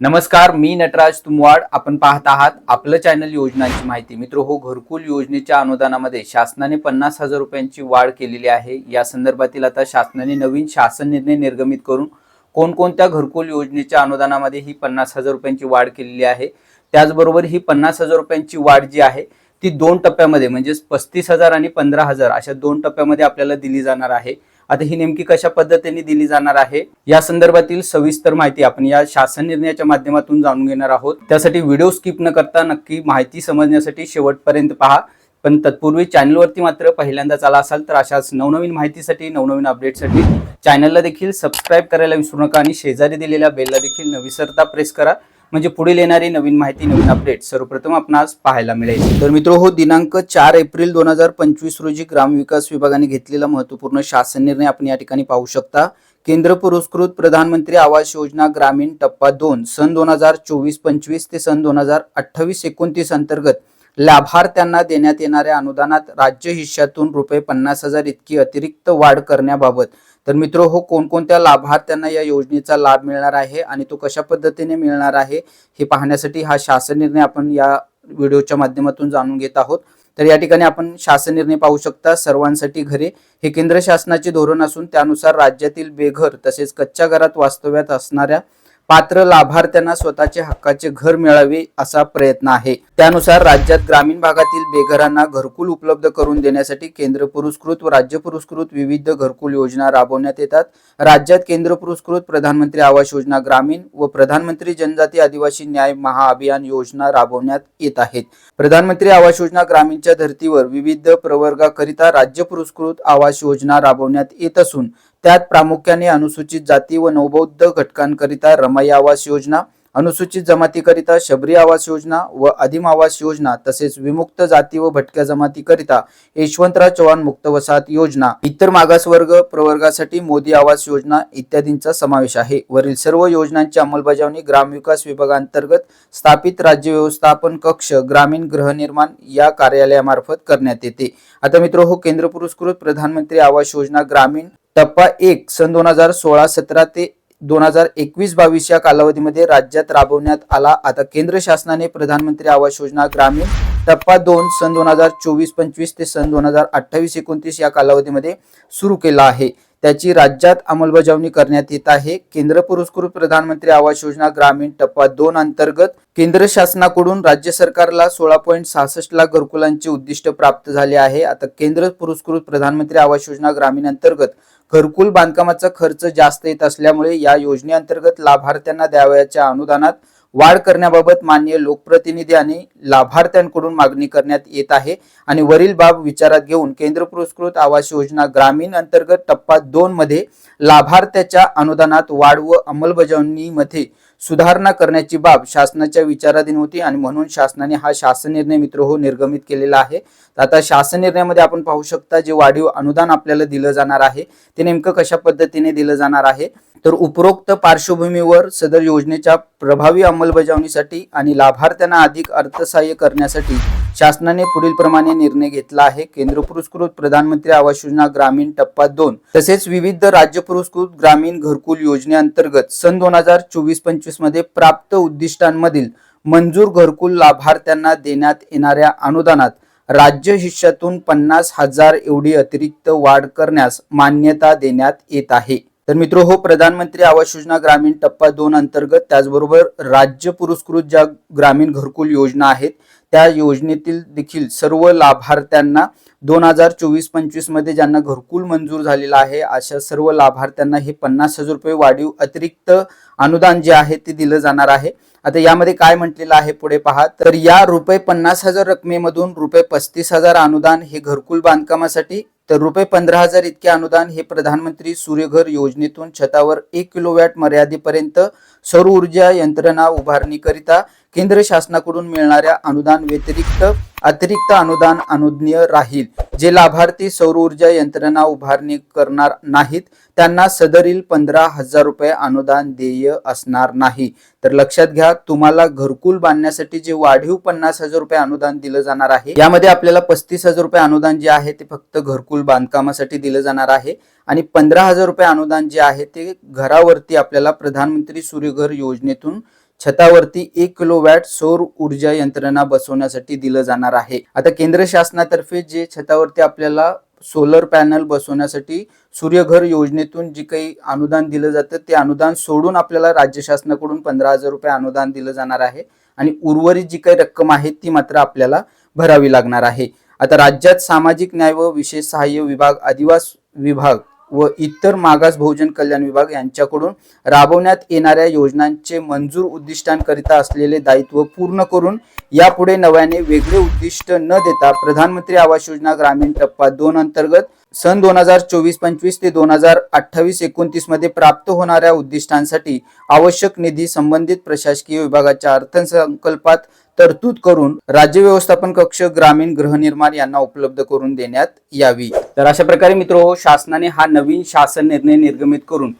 नमस्कार मी नटराज तुमवाड. आपण पाहत आहात आपलं चॅनल योजनांची माहिती. मित्र हो घरकुल योजनेच्या अनुदानामध्ये शासनाने पन्नास हजार रुपयांची वाढ केलेली आहे. या संदर्भातील आता शासनाने नवीन शासन निर्णय निर्गमित करून कोणकोणत्या घरकुल योजनेच्या अनुदानामध्ये ही पन्नास हजार रुपयांची वाढ केलेली आहे? त्याचबरोबर ही पन्नास हजार रुपयांची वाढ जी आहे ती दोन टप्प्यामध्ये म्हणजेच पस्तीस हजार आणि पंधरा हजार अशा दोन टप्प्यामध्ये आपल्याला दिली जाणार आहे. आता ही नेमकी कशा पद्धतीने दिली जाणार आहे? या संदर्भातील सविस्तर माहिती आपण या शासन निर्णयाच्या माध्यमातून जाणून घेणार आहोत. त्यासाठी व्हिडिओ स्किप न करता नक्की माहिती समजण्यासाठी शेवटपर्यंत पहा. पण तत्पूर्वी चॅनलवरती मात्र पहिल्यांदाच आला असाल तर अशाच नवनवीन माहितीसाठी नवनवीन अपडेटसाठी चॅनलला देखील सबस्क्राईब करायला विसरू नका आणि शेजारी दिलेल्या बेलला देखील न विसरता प्रेस करा. म्हणजे पुढील येणारी नवीन माहिती नवीन अपडेट सर्वप्रथम आपणास पाहायला मिळेल. तर मित्र हो दिनांक चार एप्रिल दोन हजार पंचवीस रोजी ग्रामविकास विभागाने घेतलेला महत्त्वपूर्ण शासन निर्णय आपण या ठिकाणी पाहू शकता. केंद्र पुरस्कृत प्रधानमंत्री आवास योजना ग्रामीण टप्पा दोन सन दोन हजार चोवीस पंचवीस ते सन दोन हजार अठ्ठावीस एकोणतीस अंतर्गत लाभार्थ्यांना देण्यात येणाऱ्या अनुदानात राज्य हिश्श्यातून रुपये पन्नास हजार इतकी अतिरिक्त वाढ करण्याबाबत तर मित्र हो कोणकोणत्या लाभार्थ्यांना या योजनेचा लाभ मिळणार आहे आणि तो कशा पद्धतीने मिळणार आहे हे पाहण्यासाठी हा शासन निर्णय आपण या व्हिडिओच्या माध्यमातून जाणून घेत आहोत. तर या ठिकाणी आपण शासन निर्णय पाहू शकता सर्वांसाठी घरे. हे केंद्र शासनाचे धोरण असून त्यानुसार राज्यातील बेघर तसेच कच्च्या घरात वास्तव्यात असणाऱ्या पात्र लाभार्थ्यांना स्वतःचे हक्काचे घर मिळावे असा प्रयत्न आहे. त्यानुसार राज्यात ग्रामीण भागातील बेघरांना घरकुल उपलब्ध करून देण्यासाठी केंद्र पुरस्कृत व राज्य पुरस्कृत विविध घरकुल योजना राबवण्यात येतात. राज्यात केंद्र पुरस्कृत प्रधानमंत्री आवास योजना ग्रामीण व प्रधानमंत्री जनजाती आदिवासी न्याय महाअभियान योजना राबवण्यात येत आहेत. प्रधानमंत्री आवास योजना ग्रामीणच्या धर्तीवर विविध प्रवर्गाकरिता राज्य पुरस्कृत आवास योजना राबवण्यात येत असून त्यात प्रामुख्याने अनुसूचित जाती व नवबौद्ध घटकांकरिता रमाई आवास योजना अनुसूचित जमातीकरिता शबरी आवास योजना व आदिम आवास योजना तसेच विमुक्त जाती व भटक्या जमातीकरिता यशवंतराव चव्हाण मुक्त वसाहत योजना इतर मागासवर्ग प्रवर्गासाठी मोदी आवास योजना इत्यादींचा समावेश आहे. वरील सर्व योजनांची अंमलबजावणी ग्रामविकास विभागांतर्गत स्थापित राज्य व्यवस्थापन कक्ष ग्रामीण गृहनिर्माण या कार्यालयामार्फत करण्यात येते. आता मित्र हो केंद्र पुरस्कृत प्रधानमंत्री आवास योजना ग्रामीण टप्पा एक सन दोन हजार सोळा सतरा ते दोन हजार एकवीस बावीस या कालावधीमध्ये राज्यात राबवण्यात आला. आता केंद्र शासनाने प्रधानमंत्री आवास योजना ग्रामीण टप्पा दोन सन दोन हजार चोवीस पंचवीस ते सन दोन हजार अठ्ठावीस एकोणतीस या कालावधीमध्ये सुरू केला आहे. त्याची राज्यात अंमलबजावणी करण्यात येत आहे. केंद्र पुरस्कृत प्रधानमंत्री आवास योजना ग्रामीण टप्पा दोन अंतर्गत केंद्र शासनाकडून राज्य सरकारला सोळा पॉईंट सहासष्ट लाख घरकुलांचे उद्दिष्ट प्राप्त झाले आहे. आता केंद्र पुरस्कृत प्रधानमंत्री आवास योजना ग्रामीण अंतर्गत घरकुल बांधकामाचा खर्च जास्त येत असल्यामुळे या योजनेअंतर्गत लाभार्थ्यांना द्यावयाच्या अनुदानात वाढ करण्याबाबत मान्य लोकप्रतिनिधी आणि लाभार्थ्यांकडून मागणी करण्यात येत आहे. आणि वरील बाब विचारात घेऊन केंद्र पुरस्कृत आवास योजना ग्रामीण अंतर्गत टप्पा दोन मध्ये लाभार्थ्याच्या अनुदानात वाढ व अंमलबजावणीमध्ये सुधारणा करण्याची बाब शासनाच्या विचाराधीन होती आणि म्हणून शासनाने हा शासन निर्णय मित्र हो निर्गमित केलेला आहे. तर आता शासन निर्णयामध्ये आपण पाहू शकता जे वाढीव अनुदान आपल्याला दिलं जाणार आहे ते नेमकं कशा पद्धतीने दिलं जाणार आहे? तर उपरोक्त पार्श्वभूमीवर सदर योजनेच्या प्रभावी अंमलबजावणीसाठी आणि लाभार्थ्यांना अधिक अर्थसहाय्य करण्यासाठी शासनाने पुढील प्रमाणे निर्णय घेतला आहे. केंद्र पुरस्कृत प्रधानमंत्री आवास योजना ग्रामीण टप्पा दोन तसेच विविध राज्य पुरस्कृत ग्रामीण घरकुल योजनेअंतर्गत सन दोन हजार चोवीस पंचवीस मध्ये प्राप्त उद्दिष्टांमधील मंजूर घरकुल लाभार्थ्यांना देण्यात येणाऱ्या अनुदानात राज्य हिश्श्यातून पन्नास हजार एवढी अतिरिक्त वाढ करण्यास मान्यता देण्यात येत आहे. तर मित्र हो प्रधानमंत्री आवास योजना ग्रामीण टप्पा दोन अंतर्गत त्याचबरोबर राज्य पुरस्कृत ज्या ग्रामीण घरकुल योजना आहेत त्या योजनेतील देखील सर्व लाभार्थ्यांना दोन हजार चोवीस पंचवीसमध्ये ज्यांना घरकुल मंजूर झालेला आहे अशा सर्व लाभार्थ्यांना हे पन्नास हजार रुपये वाढीव अतिरिक्त अनुदान जे आहे ते दिलं जाणार आहे. आता यामध्ये काय म्हटलेलं आहे पुढे पहा. तर या रुपये पन्नास हजार रकमेमधून रुपये पस्तीस हजार अनुदान हे घरकुल बांधकामासाठी तर रुपये पंधरा हजार इतके अनुदान हे प्रधानमंत्री सूर्यघर योजनेतून छतावर एक किलोवॅट मर्यादेपर्यंत सौर ऊर्जा यंत्रणा उभारणीकरिता केंद्र शासनाकडून मिळणाऱ्या अनुदान व्यतिरिक्त अतिरिक्त अनुदान अनुज्ञ राहील. जे लाभार्थी सौर ऊर्जा यंत्रणा उभारणी करणार नाहीत त्यांना सदरील पंधरा हजार रुपये अनुदान देय असणार नाही. तर लक्षात घ्या तुम्हाला घरकुल बांधण्यासाठी जे वाढीव पन्नास हजार रुपये अनुदान दिलं जाणार आहे यामध्ये आपल्याला पस्तीस हजार रुपये अनुदान जे आहे ते फक्त घरकुल बांधकामासाठी दिलं जाणार आहे. आणि पंधरा हजार रुपये अनुदान जे आहे ते घरावरती आपल्याला प्रधानमंत्री सूर्यघर योजनेतून छतावरती एक किलो वॅट सौर ऊर्जा यंत्रणा बसवण्यासाठी दिलं जाणार आहे. आता केंद्र शासनातर्फे जे छतावरती आपल्याला सोलर पॅनल बसवण्यासाठी सूर्यघर योजनेतून जे काही अनुदान दिलं जातं ते अनुदान सोडून आपल्याला राज्य शासनाकडून पंधरा हजार रुपये अनुदान दिलं जाणार आहे. आणि उर्वरित जी काही रक्कम आहे ती मात्र आपल्याला भरावी लागणार आहे. आता राज्यात सामाजिक न्याय व विशेष सहाय्य विभाग आदिवास विभाग व इतर मागास बहुजन कल्याण विभाग यांच्याकडून राबवण्यात येणाऱ्या योजनांचे मंजूर उद्दिष्टांकरिता असलेले दायित्व पूर्ण करून यापुढे नव्याने वेगळे उद्दिष्ट न देता प्रधानमंत्री आवास योजना ग्रामीण टप्पा दोन अंतर्गत सन दोन हजार चोवीस पंचवीस ते दोन हजार अठ्ठावीस एकोणतीसमध्ये प्राप्त होणाऱ्या उद्दिष्टांसाठी आवश्यक निधी संबंधित प्रशासकीय विभागाच्या अर्थसंकल्पात तरतूद करून राज्य व्यवस्थापन कक्ष ग्रामीण गृहनिर्माण यांना उपलब्ध करून देण्यात यावी. तर अशा प्रकारे मित्र शासनाने हा नवीन शासन निर्णय निर्गमित करून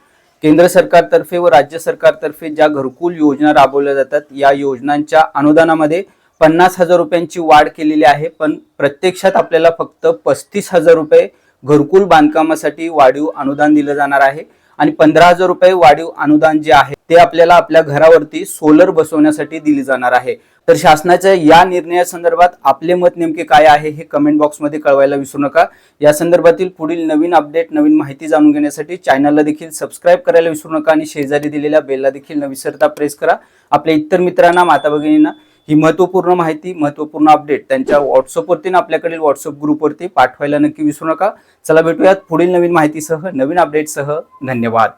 केंद्र सरकारतर्फे व राज्य सरकारतर्फे ज्या घरकुल योजना राबवल्या जातात या योजनांच्या अनुदानामध्ये पन्नास हजार रुपयांची वाढ केलेली आहे. पण प्रत्यक्षात आपल्याला फक्त पस्तीस हजार रुपये घरकुल बांधकामासाठी वाढीव अनुदान दिलं जाणार आहे आणि पंधरा हजार रुपये वाढीव अनुदान जे आहे ते आपल्याला आपल्या घरावरती सोलर बसवण्यासाठी दिली जाणार आहे. तर शासनाच्या या निर्णयासंदर्भात आपले मत नेमके काय आहे हे कमेंट बॉक्समध्ये कळवायला विसरू नका. या संदर्भातील पुढील नवीन अपडेट नवीन माहिती जाणून घेण्यासाठी चॅनलला देखील सबस्क्राईब करायला विसरू नका आणि शेजारी दिलेल्या बेलला देखील न विसरता प्रेस करा. आपल्या इतर मित्रांना माता भगिनींना ही महत्त्वपूर्ण माहिती महत्त्वपूर्ण अपडेट त्यांच्या व्हॉट्सअपवरती आणि आपल्याकडील व्हॉट्सअप ग्रुपवरती पाठवायला नक्की विसरू नका. चला भेटूयात पुढील नवीन माहितीसह नवीन अपडेटसह धन्यवाद.